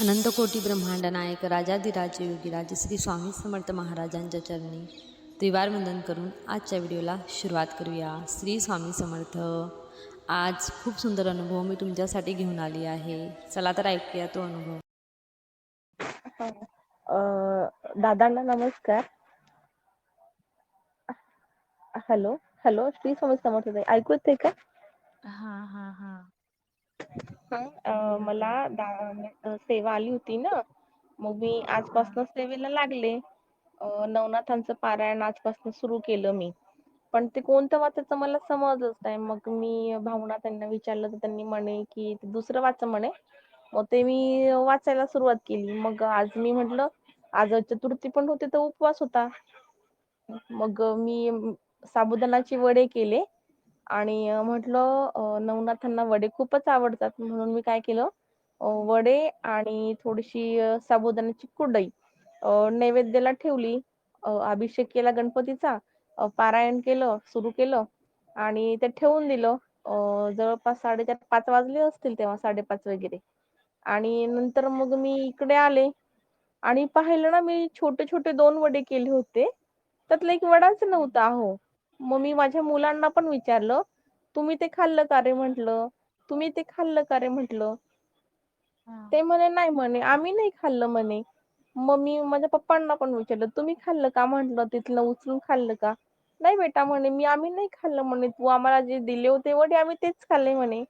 अनंत कोटी ब्रह्मांड नायक राजाधिराज योगीराज श्री स्वामी समर्थ महाराजांच्या चरणी त्रिवार वंदन करून आजच्या व्हिडिओला सुरुवात करूया. श्री स्वामी समर्थ आज खूप सुंदर अनुभव मी तुमच्यासाठी घेऊन आली आहे. चला तर ऐकूया तो अनुभव. अ, दादांना नमस्कार. हॅलो हॅलो श्री स्वामी समर्थ ऐकू येते का? हा हा हा. हा मला दा- सेवा आली होती ना. मग मी आजपासून सेवेला लागले. अ, नवनाथांचं पारायण आजपासून सुरू केलं मी. पण ते कोणतं वाचायचं मला समजच नाही. मग मी भावना त्यांना विचारलं तर त्यांनी म्हणे की दुसरं वाचा म्हणे. मग ते मी वाचायला सुरुवात केली. मग आज मी म्हटलं आज चतुर्थी पण होते तर उपवास होता. मग मी अम, साबुदाणाचे वडे केले. आणि अ, म्हटलं अ, नवनाथांना वडे खूपच आवडतात म्हणून मी काय केलं अ, वडे आणि थोडीशी अ, साबुदाण्याची कुरडई अ, नैवेद्याला ठेवली अ, अभिषेक केला गणपतीचा अ, पारायण केलं सुरू केलं आणि ते ठेवून दिलं अ, जवळपास साडेचार पाच वाजले असतील तेव्हा साडेपाच वगैरे आणि नंतर मग मी इकडे आले आणि पाहिलं ना मी छोटे छोटे दोन वडे केले होते त्यातला एक वडाच नव्हता अहो. मग मी माझ्या मुलांना पण विचारलं तुम्ही ते खाल्लं का रे? म्हटलं. तुम्ही ते खाल्लं का रे? म्हटलं. ते म्हणे नाही म्हणे आम्ही नाही खाल्लं म्हणे. मग मी माझ्या पप्पांना पण विचारलं तुम्ही खाल्लं का? म्हटलं तिथलं उचलून खाल्लं का? नाही बेटा म्हणे मी आम्ही नाही खाल्लं म्हणे तू आम्हाला जे दिले होते वडे आम्ही तेच खाल्ले म्हणे.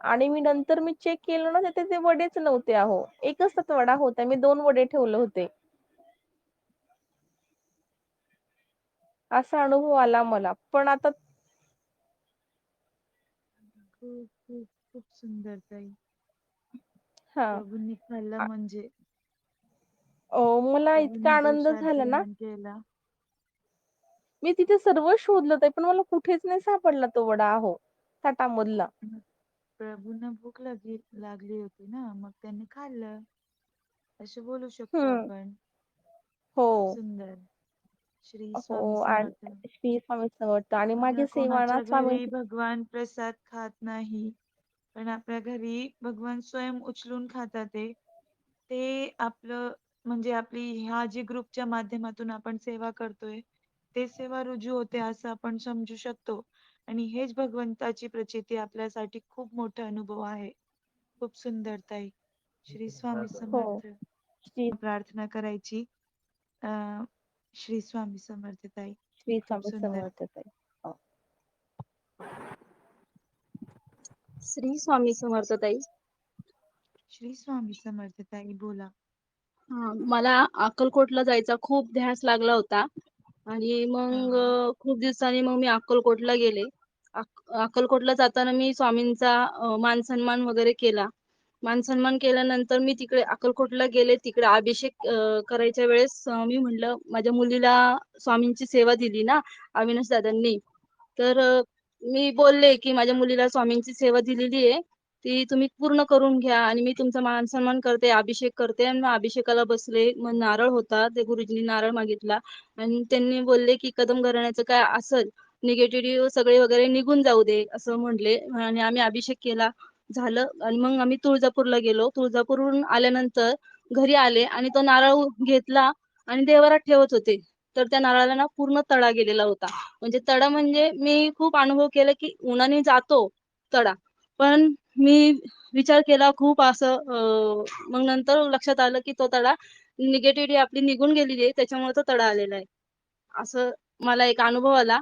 आणि मी नंतर मी चेक केलं ना तिथे ते वडेच नव्हते अहो. एकच वडा होता मी दोन वडे ठेवले होते. असा अनुभव आला मला. पण आता खूप खूप खूप सुंदर ताई. हा. प्रभूंनी खाल्लं म्हणजे. अं, मला इतका प्रभूंनी आनंद झाला ना. केला. मी तिथे सर्व शोधलं ताई पण मला कुठेच नाही सापडला तो वडा अहो ताटामधला मग प्रभूंना भूक लागली लागली होती ना मग त्यांनी खाल्लं. असे बोलू शकतो हम्म. आपण. हो. सुंदर. श्री हो स्वामी आणि समर्थ. श्री स्वामी समर्थ. आणि सेवा ना कोणाच्या भगवान प्रसाद खात नाही पण आपल्या घरी भगवान स्वयं उचलून खातात ते. ते आपलं म्हणजे आपली ह्या जी ग्रुपच्या माध्यमातून आपण सेवा करतोय ते सेवा रुजू होते असं आपण समजू शकतो. आणि हेच भगवंताची प्रचिती आपल्यासाठी खूप मोठा अनुभव आहे. खूप सुंदर ताई. श्री स्वामी हो. समर्थ. श्री प्रार्थना करायची. अं श्री स्वामी समर्थ ताई श्री खूप स्वामी समर्थ ताई हो. श्री स्वामी समर्थ ताई श्री स्वामी समर्थ ताई बोला. हा, मला अक्कलकोटला जायचा खूप ध्यास लागला होता. आणि मग हा. खूप दिवसांनी मग मी अक्कलकोटला गेले. अक- अक्कलकोटला जाताना मी स्वामींचा मान सन्मान वगैरे केला. मान सन्मान केल्यानंतर मी तिकडे अक्कलकोटला गेले. तिकडे अभिषेक करायच्या वेळेस मी म्हटलं माझ्या मुलीला स्वामींची सेवा दिली ना अविनाश दादांनी. तर मी बोलले की माझ्या मुलीला स्वामींची सेवा दिलेली आहे. ती तुम्ही पूर्ण करून घ्या आणि मी तुमचा मान सन्मान करते अभिषेक करते. आणि मग अभिषेकाला बसले. मग नारळ होता. ते गुरुजींनी नारळ मागितला. आणि त्यांनी बोलले की कदम घराण्याचं काय असेल? निगेटिव्ह सगळे वगैरे निघून जाऊ दे असं म्हणले. आणि आम्ही अभिषेक केला. झालं. आणि मग आम्ही तुळजापूरला गेलो. तुळजापूरहून आल्यानंतर घरी आले आणि तो नारळ घेतला आणि देवारात ठेवत होते. तर त्या नारळाला ना पूर्ण तडा गेलेला होता. म्हणजे तडा म्हणजे मी खूप अनुभव केला की उन्हाने जातो तडा. पण मी विचार केला खूप असं मग नंतर लक्षात आलं की तो तडा निगेटिव्हिटी आपली निघून गेलेली आहे. त्याच्यामुळे तो तडा आलेला आहे. असं मला एक अनुभव आला.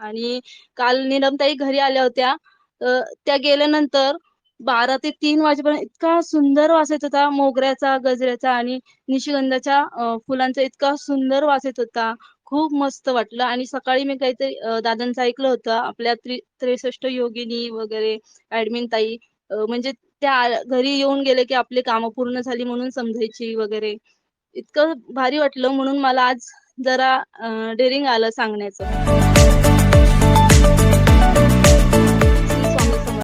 आणि काल निलमताई घरी आल्या होत्या. त्या गेल्यानंतर बारा ते तीन वाजेपर्यंत इतका सुंदर वास येत होता मोगऱ्याचा गजऱ्याचा आणि निशिगंधाच्या फुलांचा इतका सुंदर वास येत होता. खूप मस्त वाटलं आणि सकाळी मी काहीतरी दादांचं ऐकलं होतं आपल्या त्रि त्रेसष्ट योगिनी वगैरे ऍडमिन ताई म्हणजे त्या घरी येऊन गेले की आपली कामं पूर्ण झाली म्हणून समजायची वगैरे. इतकं भारी वाटलं म्हणून मला आज जरा डेअरिंग आलं सांगण्याचं.